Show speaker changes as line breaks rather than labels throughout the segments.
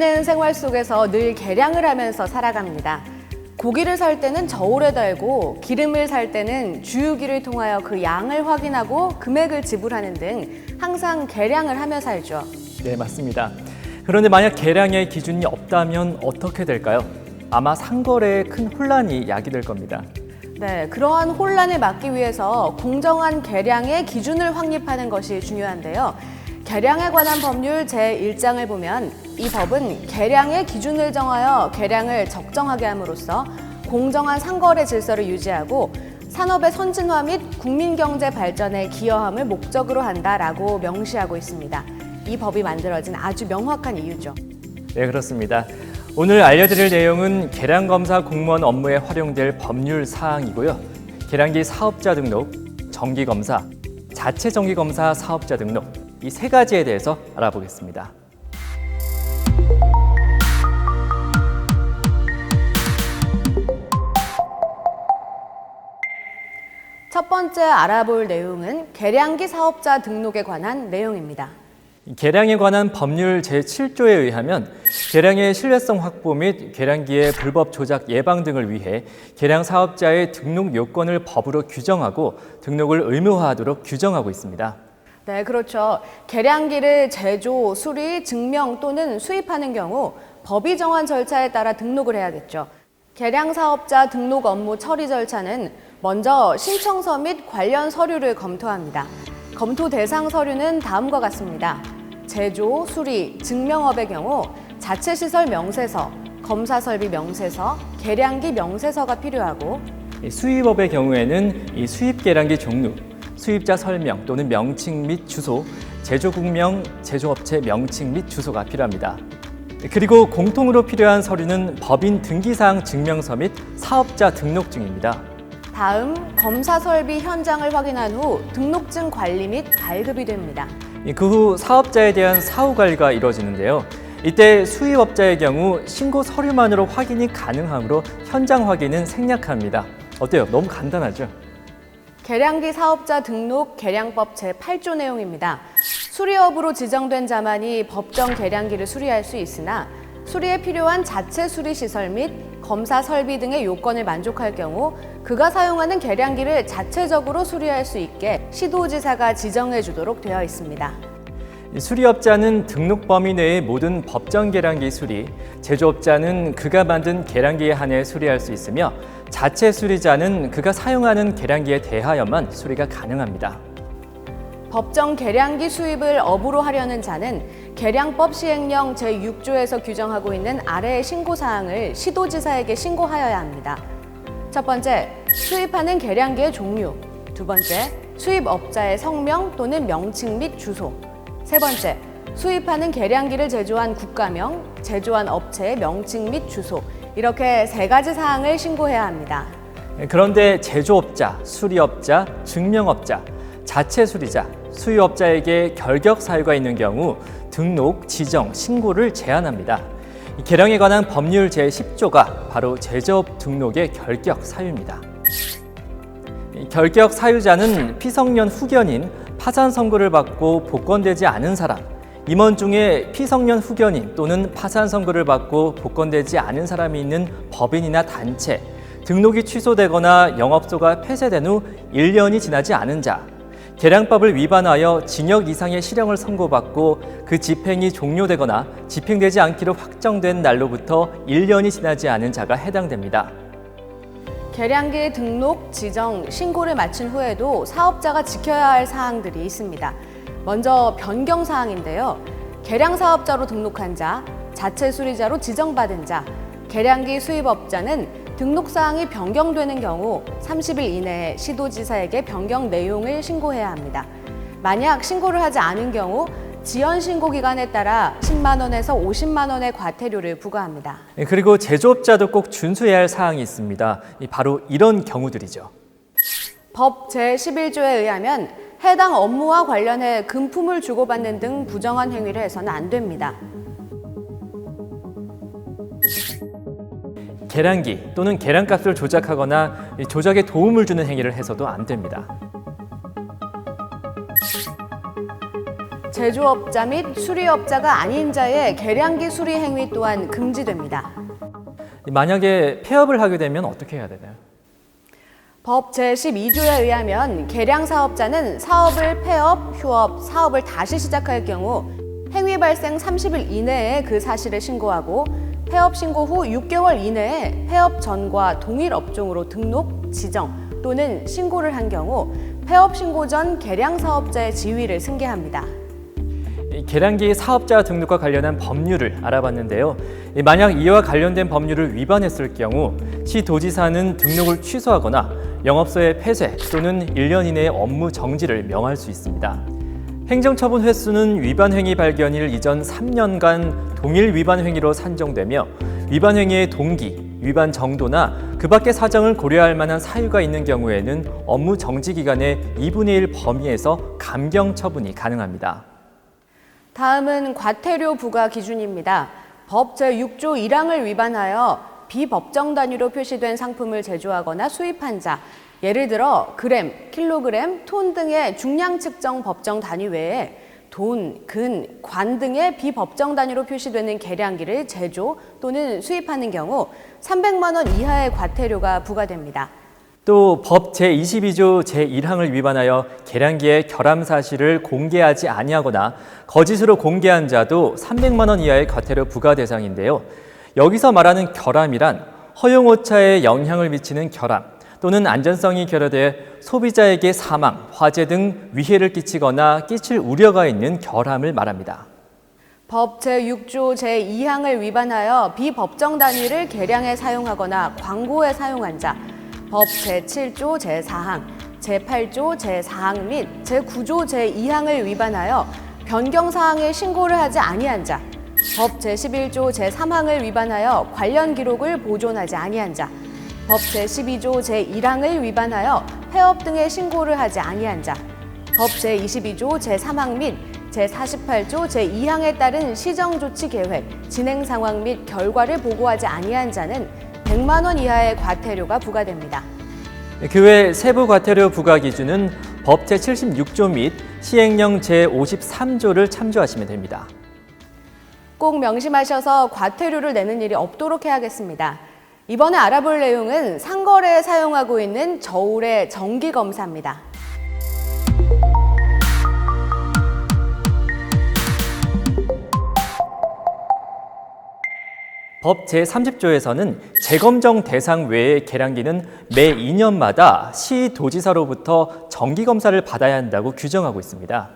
우리는 생활 속에서 늘 계량을 하면서 살아갑니다. 고기를 살 때는 저울에 달고 기름을 살 때는 주유기를 통하여 그 양을 확인하고 금액을 지불하는 등 항상 계량을 하며 살죠.
네, 맞습니다. 그런데 만약 계량의 기준이 없다면 어떻게 될까요? 아마 상거래에 큰 혼란이 야기될 겁니다.
네, 그러한 혼란을 막기 위해서 공정한 계량의 기준을 확립하는 것이 중요한데요. 계량에 관한 법률 제1장을 보면 이 법은 계량의 기준을 정하여 계량을 적정하게 함으로써 공정한 상거래 질서를 유지하고 산업의 선진화 및 국민 경제 발전에 기여함을 목적으로 한다라고 명시하고 있습니다. 이 법이 만들어진 아주 명확한 이유죠.
네, 그렇습니다. 오늘 알려드릴 내용은 계량검사 공무원 업무에 활용될 법률 사항이고요. 계량기 사업자 등록, 정기검사, 자체 정기검사 사업자 등록 이 세 가지에 대해서 알아보겠습니다.
첫 번째 알아볼 내용은 계량기 사업자 등록에 관한 내용입니다.
계량에 관한 법률 제7조에 의하면 계량의 신뢰성 확보 및 계량기의 불법 조작 예방 등을 위해 계량 사업자의 등록 요건을 법으로 규정하고 등록을 의무화하도록 규정하고 있습니다.
네, 그렇죠. 계량기를 제조, 수리, 증명 또는 수입하는 경우 법이 정한 절차에 따라 등록을 해야겠죠. 계량 사업자 등록 업무 처리 절차는 먼저 신청서 및 관련 서류를 검토합니다. 검토 대상 서류는 다음과 같습니다. 제조, 수리, 증명업의 경우 자체 시설 명세서, 검사 설비 명세서, 계량기 명세서가 필요하고
이 수입업의 경우에는 이 수입 계량기 종류, 수입자 설명 또는 명칭 및 주소, 제조국명, 제조업체 명칭 및 주소가 필요합니다. 그리고 공통으로 필요한 서류는 법인 등기사항 증명서 및 사업자 등록증입니다.
다음 검사 설비 현장을 확인한 후 등록증 관리 및 발급이 됩니다.
그 후 사업자에 대한 사후 관리가 이루어지는데요. 이때 수입업자의 경우 신고 서류만으로 확인이 가능하므로 현장 확인은 생략합니다. 어때요? 너무 간단하죠?
계량기 사업자 등록 계량법 제8조 내용입니다. 수리업으로 지정된 자만이 법정 계량기를 수리할 수 있으나 수리에 필요한 자체 수리 시설 및 검사 설비 등의 요건을 만족할 경우 그가 사용하는 계량기를 자체적으로 수리할 수 있게 시도지사가 지정해 주도록 되어 있습니다.
이 수리업자는 등록 범위 내의 모든 법정 계량기 수리, 제조업자는 그가 만든 계량기에 한해 수리할 수 있으며 자체 수리자는 그가 사용하는 계량기에 대하여만 수리가 가능합니다.
법정 계량기 수입을 업으로 하려는 자는 계량법 시행령 제6조에서 규정하고 있는 아래의 신고 사항을 시도지사에게 신고하여야 합니다. 첫 번째, 수입하는 계량기의 종류. 두 번째, 수입업자의 성명 또는 명칭 및 주소. 세 번째, 수입하는 계량기를 제조한 국가명, 제조한 업체의 명칭 및 주소. 이렇게 세 가지 사항을 신고해야 합니다.
그런데 제조업자, 수리업자, 증명업자, 자체 수리자, 수유업자에게 결격 사유가 있는 경우 등록, 지정, 신고를 제한합니다. 이 계량에 관한 법률 제10조가 바로 제조업 등록의 결격 사유입니다. 이 결격 사유자는 피성년 후견인, 파산 선고를 받고 복권되지 않은 사람, 임원 중에 피성년 후견인 또는 파산 선고를 받고 복권되지 않은 사람이 있는 법인이나 단체, 등록이 취소되거나 영업소가 폐쇄된 후 1년이 지나지 않은 자, 계량법을 위반하여 징역 이상의 실형을 선고받고 그 집행이 종료되거나 집행되지 않기로 확정된 날로부터 1년이 지나지 않은 자가 해당됩니다.
계량기 등록, 지정, 신고를 마친 후에도 사업자가 지켜야 할 사항들이 있습니다. 먼저 변경 사항인데요. 계량 사업자로 등록한 자, 자체 수리자로 지정받은 자, 계량기 수입업자는 등록 사항이 변경되는 경우 30일 이내에 시도지사에게 변경 내용을 신고해야 합니다. 만약 신고를 하지 않은 경우 지연 신고 기간에 따라 10만 원에서 50만 원의 과태료를 부과합니다.
예, 그리고 제조업자도 꼭 준수해야 할 사항이 있습니다. 이 바로 이런 경우들이죠.
법 제11조에 의하면 해당 업무와 관련해 금품을 주고받는 등 부정한 행위를 해서는 안 됩니다.
계량기 또는 계량값을 조작하거나 이 조작에 도움을 주는 행위를 해서도 안 됩니다.
제조업자 및 수리업자가 아닌 자의 계량기 수리 행위 또한 금지됩니다.
만약에 폐업을 하게 되면 어떻게 해야 되나요?
법 제12조에 의하면 계량 사업자는 사업을 폐업, 휴업, 사업을 다시 시작할 경우 행위 발생 30일 이내에 그 사실을 신고하고 폐업 신고 후 6개월 이내에 폐업 전과 동일 업종으로 등록, 지정 또는 신고를 한 경우 폐업 신고 전 계량 사업자의 지위를 승계합니다.
이 계량기 사업자 등록과 관련한 법률을 알아봤는데요. 이 만약 이와 관련된 법률을 위반했을 경우 시도지사는 등록을 취소하거나 영업소의 폐쇄 또는 1년 이내의 업무 정지를 명할 수 있습니다. 행정처분 횟수는 위반 행위 발견일 이전 3년간 동일 위반 행위로 산정되며 위반 행위의 동기, 위반 정도나 그 밖의 사정을 고려할 만한 사유가 있는 경우에는 업무 정지 기간의 2분의 1 범위에서 감경 처분이 가능합니다.
다음은 과태료 부과 기준입니다. 법 제6조 1항을 위반하여 비법정 단위로 표시된 상품을 제조하거나 수입한 자, 예를 들어 그램, 킬로그램, 톤 등의 중량 측정 법정 단위 외에 돈, 근, 관 등의 비법정 단위로 표시되는 계량기를 제조 또는 수입하는 경우 300만 원 이하의 과태료가 부과됩니다.
또 법 제22조 제1항을 위반하여 계량기의 결함 사실을 공개하지 아니하거나 거짓으로 공개한 자도 300만 원 이하의 과태료 부과 대상인데요. 여기서 말하는 결함이란 허용 오차에 영향을 미치는 결함 또는 안전성이 결여돼 소비자에게 사망, 화재 등 위해를 끼치거나 끼칠 우려가 있는 결함을 말합니다.
법 제6조 제2항을 위반하여 비법정 단위를 계량에 사용하거나 광고에 사용한 자, 법 제7조 제4항, 제8조 제4항 및 제9조 제2항을 위반하여 변경 사항에 신고를 하지 아니한 자, 법 제11조 제3항을 위반하여 관련 기록을 보존하지 아니한 자, 법 제12조 제1항을 위반하여 폐업 등의 신고를 하지 아니한 자, 법 제22조 제3항 및 제48조 제2항에 따른 시정 조치 계획, 진행 상황 및 결과를 보고하지 아니한 자는 100만 원 이하의 과태료가 부과됩니다.
그외 세부 과태료 부과 기준은 법 제76조 및 시행령 제53조를 참조하시면 됩니다.
꼭 명심하셔서 과태료를 내는 일이 없도록 해야겠습니다. 이번에 알아볼 내용은 상거래에 사용하고 있는 저울의 정기 검사입니다.
법 제30조에서는 재검정 대상 외의 계량기는 매 2년마다 시도지사로부터 정기 검사를 받아야 한다고 규정하고 있습니다.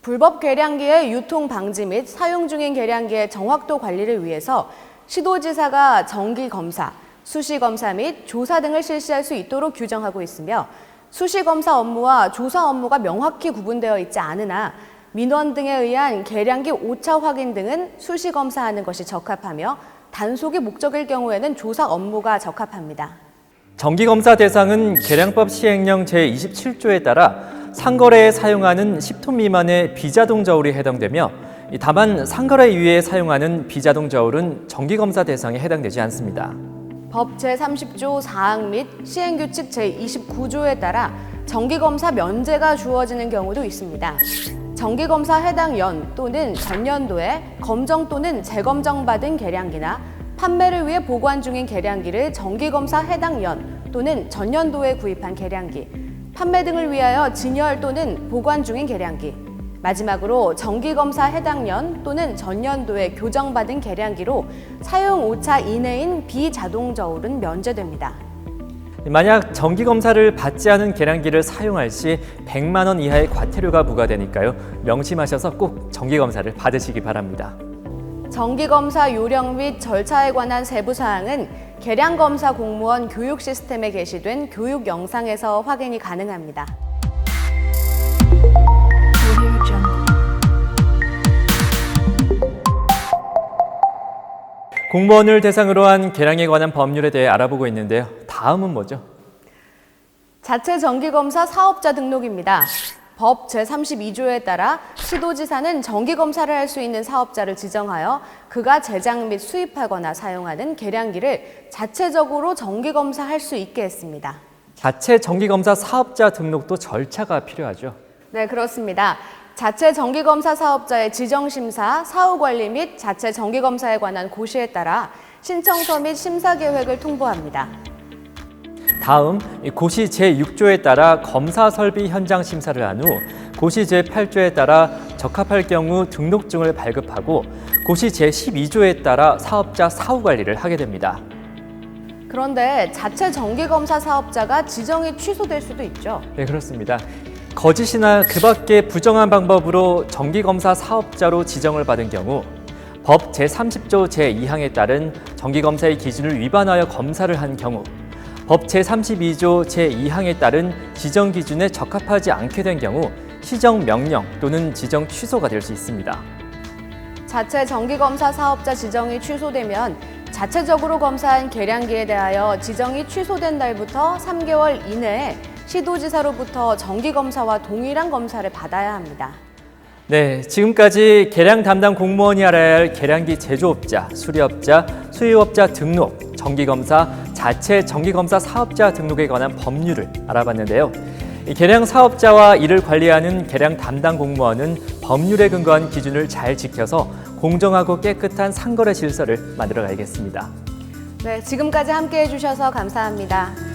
불법 계량기의 유통 방지 및 사용 중인 계량기의 정확도 관리를 위해서 시도지사가 정기 검사, 수시 검사 및 조사 등을 실시할 수 있도록 규정하고 있으며 수시 검사 업무와 조사 업무가 명확히 구분되어 있지 않으나 민원 등에 의한 계량기 오차 확인 등은 수시 검사하는 것이 적합하며 단속이 목적일 경우에는 조사 업무가 적합합니다.
정기 검사 대상은 계량법 시행령 제27조에 따라 상거래에 사용하는 10톤 미만의 비자동 저울이 해당되며 이 다만 상거래 이외에 사용하는 비자동 저울은 정기 검사 대상에 해당되지 않습니다.
법 제30조 4항 및 시행규칙 제29조에 따라 정기검사 면제가 주어지는 경우도 있습니다. 정기검사 해당 연 또는 전년도에 검정 또는 재검정 받은 계량기나 판매를 위해 보관 중인 계량기를 정기검사 해당 연 또는 전년도에 구입한 계량기, 판매 등을 위하여 진열 또는 보관 중인 계량기, 마지막으로 정기검사 해당 년 또는 전년도에 교정받은 계량기로 사용 오차 이내인 비자동 저울은 면제됩니다.
만약 정기 검사를 받지 않은 계량기를 사용할 시 100만 원 이하의 과태료가 부과되니까요. 명심하셔서 꼭 정기 검사를 받으시기 바랍니다.
정기검사 요령 및 절차에 관한 세부 사항은 계량검사 공무원 교육 시스템에 게시된 교육 영상에서 확인이 가능합니다.
공무원을 대상으로 한 계량에 관한 법률에 대해 알아보고 있는데요. 다음은 뭐죠?
자체 정기검사 사업자 등록입니다. 법 제32조에 따라 시도지사는 정기검사를 할 수 있는 사업자를 지정하여 그가 제작 및 수입하거나 사용하는 계량기를 자체적으로 정기검사할 수 있게 했습니다.
자체 정기 검사 사업자 등록도 절차가 필요하죠.
네, 그렇습니다. 자체 정기검사 사업자의 지정심사, 사후관리 및 자체 정기검사에 관한 고시에 따라 신청서 및 심사 계획을 통보합니다.
다음 이 고시 제6조에 따라 검사 설비 현장 심사를 한 후 고시 제8조에 따라 적합할 경우 등록증을 발급하고 고시 제12조에 따라 사업자 사후 관리를 하게 됩니다.
그런데 자체 정기검사 사업자가 지정이 취소될 수도 있죠.
네, 그렇습니다. 거짓이나 그 밖의 부정한 방법으로 정기검사 사업자로 지정을 받은 경우 법 제30조 제2항에 따른 정기검사의 기준을 위반하여 검사를 한 경우 법 제32조 제2항에 따른 지정 기준에 적합하지 않게 된 경우 시정 명령 또는 지정 취소가 될 수 있습니다.
자체 정기검사 사업자 지정이 취소되면 자체적으로 검사한 계량기에 대하여 지정이 취소된 날부터 3개월 이내에 시도지사로부터 정기검사와 동일한 검사를 받아야 합니다.
네, 지금까지 계량 담당 공무원이 알아야 할 계량기 제조업자, 수리업자, 수유업자 등록, 정기검사, 자체 정기검사 사업자 등록에 관한 법률을 알아봤는데요. 이 계량 사업자와 이를 관리하는 계량 담당 공무원은 법률에 근거한 기준을 잘 지켜서 공정하고 깨끗한 상거래 질서를 만들어 가야겠습니다.
네, 지금까지 함께 해주셔서 감사합니다.